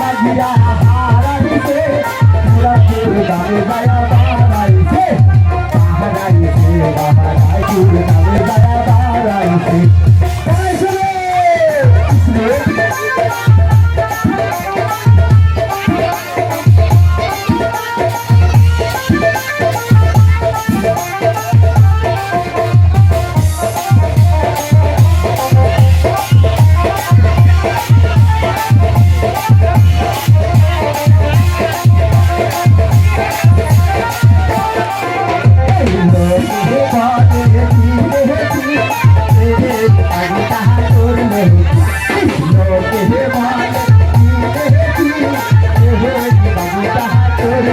লাগিয়া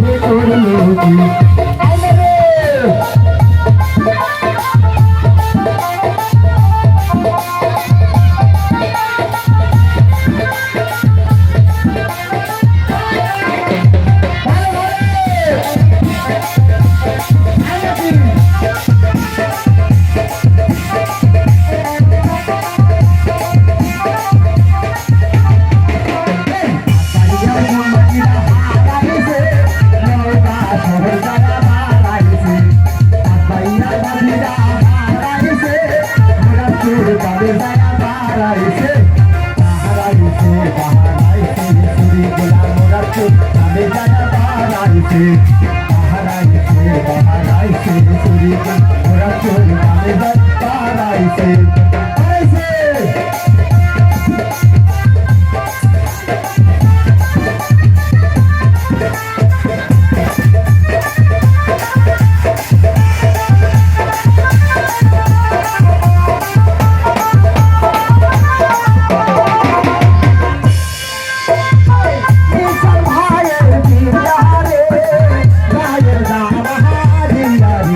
Thank you. Thank you.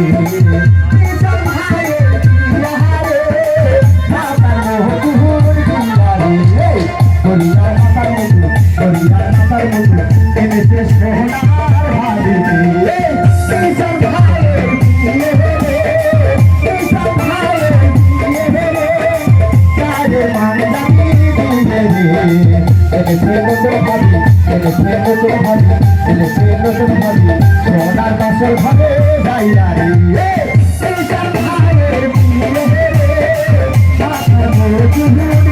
you. সাথে মোর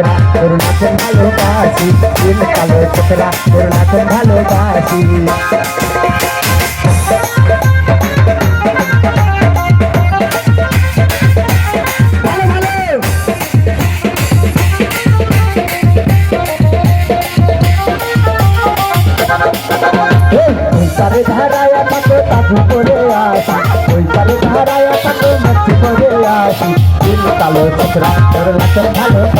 ছোকরা তোর নাচন ভালোবাসি। তিন কালো ছোকরা তোর নাচন ভালোবাসি। তারে ধারায় তাকে তাকু করে আসি। ওই তারে ধারায় তাকে মাছি করে আসি। কালো ছোকরা তোর নাচন ভালোবাসি।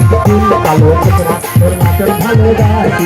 কালো ছোকরা তোর মাতর ভালোবাসি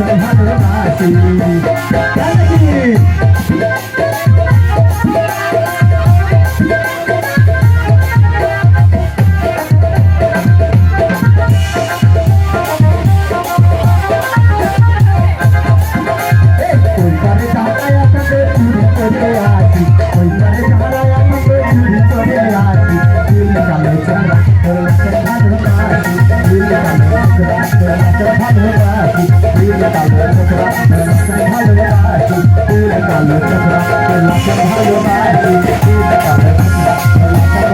ভালোবাসি। Thank you.